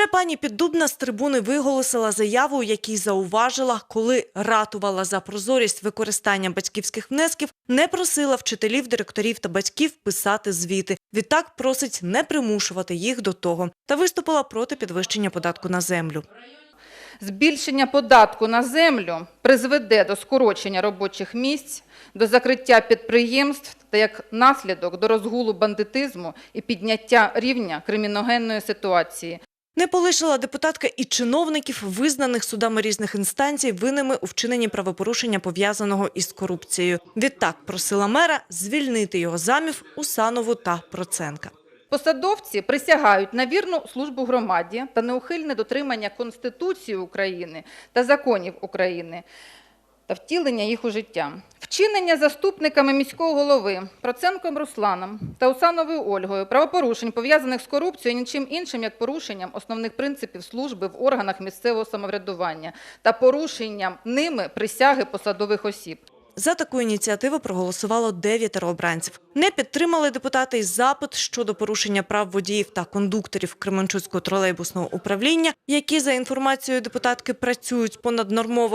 Вже пані Піддубна з трибуни виголосила заяву, у якій зауважила, коли ратувала за прозорість використання батьківських внесків, не просила вчителів, директорів та батьків писати звіти. Відтак просить не примушувати їх до того та виступила проти підвищення податку на землю. Збільшення податку на землю призведе до скорочення робочих місць, до закриття підприємств та як наслідок до розгулу бандитизму і підняття рівня криміногенної ситуації. Не полишила депутатка і чиновників, визнаних судами різних інстанцій, винними у вчиненні правопорушення пов'язаного із корупцією. Відтак просила мера звільнити його замів Усанову та Проценка. Посадовці присягають на вірну службу громаді та неухильне дотримання Конституції України та законів України та втілення їх у життя. Вчинення заступниками міського голови Проценком Русланом та Усановою Ольгою правопорушень, пов'язаних з корупцією, нічим іншим, як порушенням основних принципів служби в органах місцевого самоврядування та порушенням ними присяги посадових осіб. За таку ініціативу проголосувало дев'ятеро обранців. Не підтримали депутати й запит щодо порушення прав водіїв та кондукторів Кременчуцького тролейбусного управління, які за інформацією депутатки працюють понаднормово.